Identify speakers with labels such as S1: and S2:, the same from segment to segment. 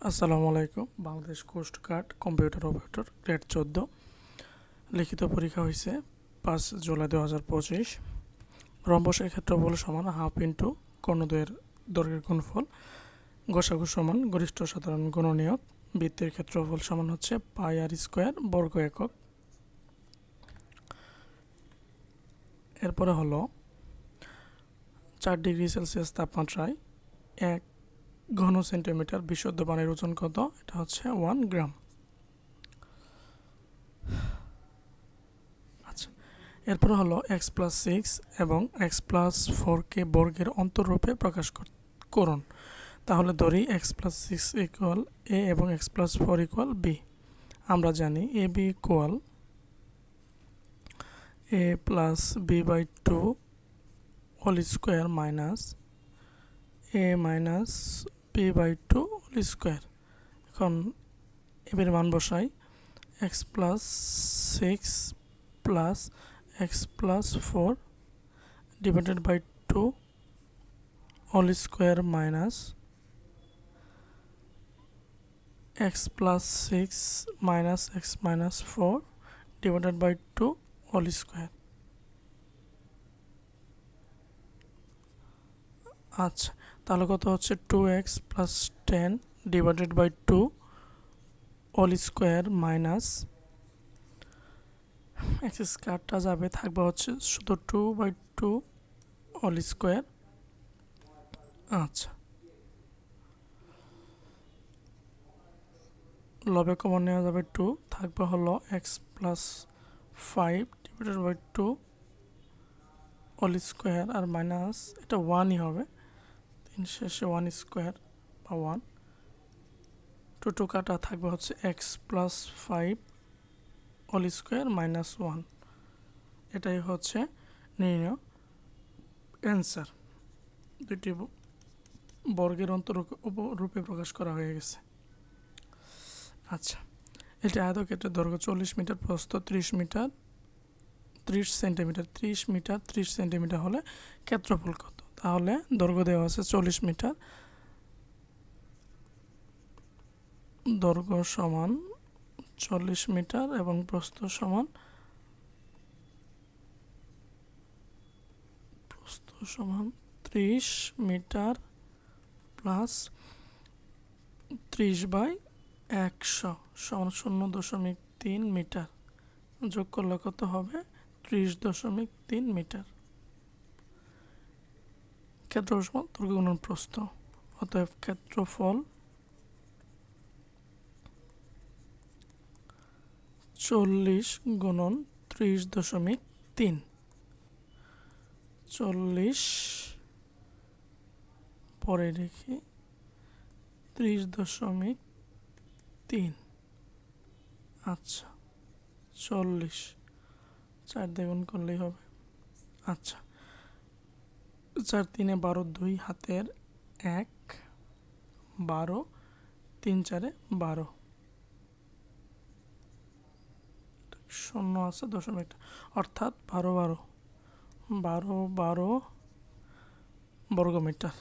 S1: আসসালামু আলাইকুম। Bangladesh coast guard computer operator grade চোদ্দ। লিখিত পরীক্ষা হয়েছে পাঁচ জুলাই দু হাজার পঁচিশ। রম্বসের ক্ষেত্রফল সমান হাফ ইন্টু কর্ণদ্বয়ের দৈর্ঘ্যের গুণফল। গোসাগু সমান গরিষ্ঠ সাধারণ গুণনীয়ক। বৃত্তের ক্ষেত্রফল সমান হচ্ছে পাই আর স্কোয়ার বর্গ একক। এরপরে হলো চার ডিগ্রি সেলসিয়াস তাপমাত্রায় এক ঘন সেন্টিমিটার বিশুদ্ধ পানির ওজন কত? এটা হচ্ছে ওয়ান গ্রাম আচ্ছা এরপর হলো এক্স প্লাস সিক্স এবং এক্স প্লাস ফোরকে বর্গের অন্তরূপে প্রকাশ কর- করুন। তাহলে ধরি X plus six equal A এবং X plus four equal B আমরা জানি A B equal A plus B by two whole square minus A minus B by two whole square এখন এবার মান বসাই। X plus six plus X plus four divided by two whole square minus X plus six minus X minus four divided by two whole square আচ্ছা তাহলে কত হচ্ছে two X plus ten divided by two all square minus X স্কোয়ারটা যাবে, থাকবে হচ্ছে শুধু two by two all square আচ্ছা। লবে কমন নেওয়া যাবে টু থাকবে হলো X plus five divided by two all square R minus এটা ওয়ানই হবে। তিন শেষে ওয়ান স্কোয়ার বা ওয়ান টু কাটা থাকবে হচ্ছে X plus five all square minus one এটাই হচ্ছে নির্ণয় অ্যান্সার দুইটি ব- বর্গের অন্তর রূপে প্রকাশ করা হয়ে গেছে। আচ্ছা এটি আয়তক্ষেত্রের দৈর্ঘ্য চল্লিশ মিটার, প্রস্থ ত্রিশ মিটার, ত্রিশ সেন্টিমিটার, ত্রিশ মিটার, ত্রিশ সেন্টিমিটার হলে ক্ষেত্রফল কত? তাহলে দৈর্ঘ্য দেওয়া আছে চল্লিশ মিটার। দৈর্ঘ্য সমান চল্লিশ মিটার এবং প্রস্থ সমান প্রস্থ সমান ত্রিশ মিটার প্লাস ত্রিশ বাই একশো সমান শূন্য দশমিক তিন মিটার। যোগ করলে কত হবে? ত্রিশ দশমিক তিন মিটার। ক্ষেত্রফল সমান দৈর্ঘ্য গুণন প্রস্থ, অতএব ক্ষেত্রফল চল্লিশ গুণন ত্রিশ দশমিক তিন। চল্লিশ পরে রেখে ত্রিশ দশমিক তিন। আচ্ছা চল্লিশ। চার দ্বিগুণ করলেই হবে। আচ্ছা। চার তিনে বারো দুই, হাতের এক, বারো, তিন চারে বারো। শূন্য আছে দশমিকটা অর্থাৎ বারো বারো। বারো বারো বর্গমিটার।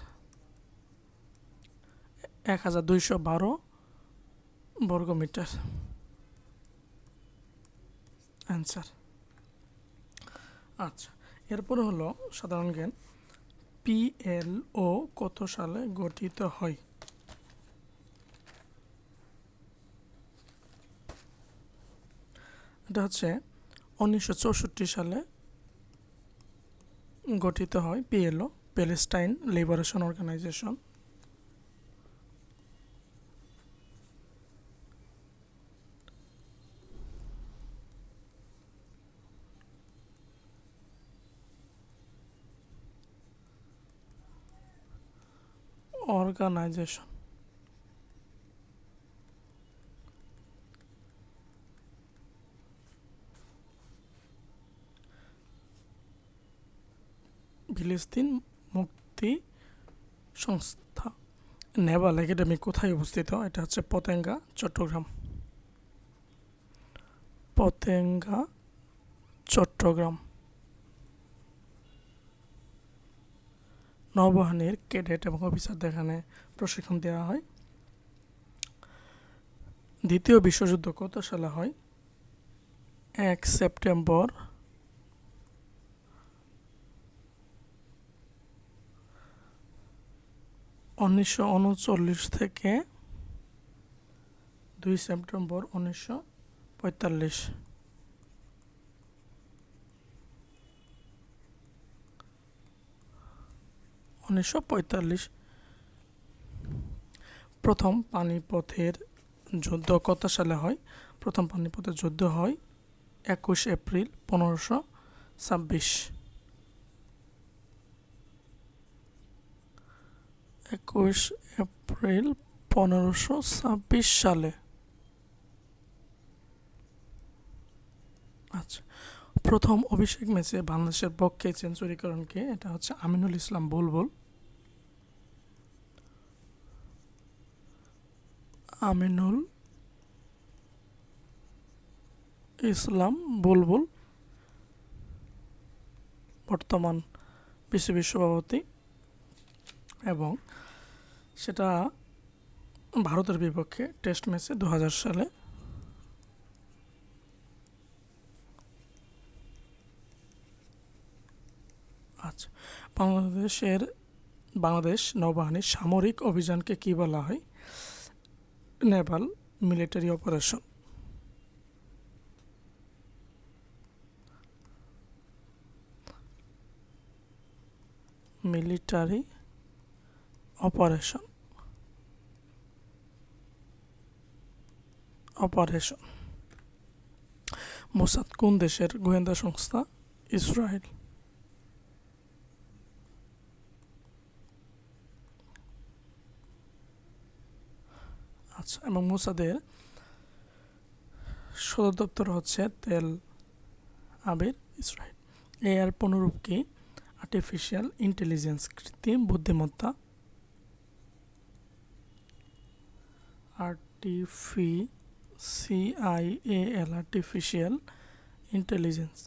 S1: এক হাজার দুইশো বারো বর্গমিটার। অ্যান্সার আচ্ছা এরপরে হলো সাধারণ জ্ঞান। পিএলও কত সালে গঠিত হয়? এটা হচ্ছে উনিশশো চৌষট্টি সালে গঠিত হয় PLO Palestine Liberation Organisation. Organisation ফিলিস্তিন মুক্তি সংস্থা নেভাল একাডেমি কোথায় অবস্থিত? এটা হচ্ছে পতেঙ্গা চট্টগ্রাম। পতেঙ্গা চট্টগ্রাম। নৌবাহিনীর ক্যাডেট এবং অফিসারদের এখানে প্রশিক্ষণ দেওয়া হয়। দ্বিতীয় বিশ্বযুদ্ধ কত সালে হয়? এক সেপ্টেম্বর। উনিশশো উনচল্লিশ থেকে দুই সেপ্টেম্বর উনিশশো পঁয়তাল্লিশ। উনিশশো পঁয়তাল্লিশ। প্রথম পানিপথের যুদ্ধ কত সালে হয়? প্রথম পানিপথের যুদ্ধ হয় একুশ এপ্রিল পনেরোশো ছাব্বিশ। একুশ এপ্রিল পনেরোশো ছাব্বিশ সালে। আচ্ছা প্রথম অভিষেক ম্যাচে বাংলাদেশের পক্ষে সেঞ্চুরি করেন এটা হচ্ছে আমিনুল ইসলাম বুলবুল। আমিনুল ইসলাম বুলবুল, বর্তমান বিসিবির সভাপতি এবং সেটা ভারতের বিপক্ষে টেস্ট ম্যাচে দু হাজার সালে আচ্ছা বাংলাদেশের বাংলাদেশ নৌবাহিনীর সামরিক অভিযানকে কি বলা হয়? Naval military operation military operation operation Mossad কোন দেশের গোয়েন্দা সংস্থা? ইসরায়েল আচ্ছা এবং মোসাদের সদর দপ্তর হচ্ছে তেল আবির ইসরায়েল এর পুনরূপ কি? আর্টিফিশিয়াল ইন্টেলিজেন্স কৃত্রিম বুদ্ধিমত্তা। Artificial artificial intelligence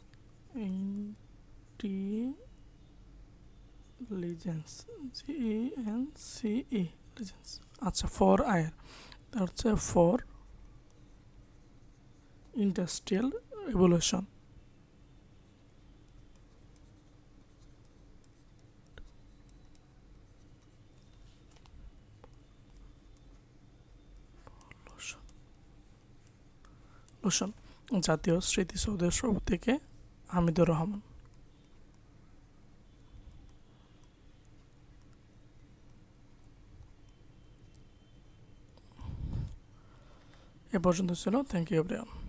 S1: intelligence সিই ইন্টেলিজেন্স আচ্ছা ফর আয়ের তার হচ্ছে ফর ইন্ডাস্ট্রিয়াল রেভলিউশন জাতীয় স্মৃতিসৌধের সভাপতিকে হামিদুর রহমান। এ পর্যন্ত ছিল থ্যাংক ইউ এভরিওয়ান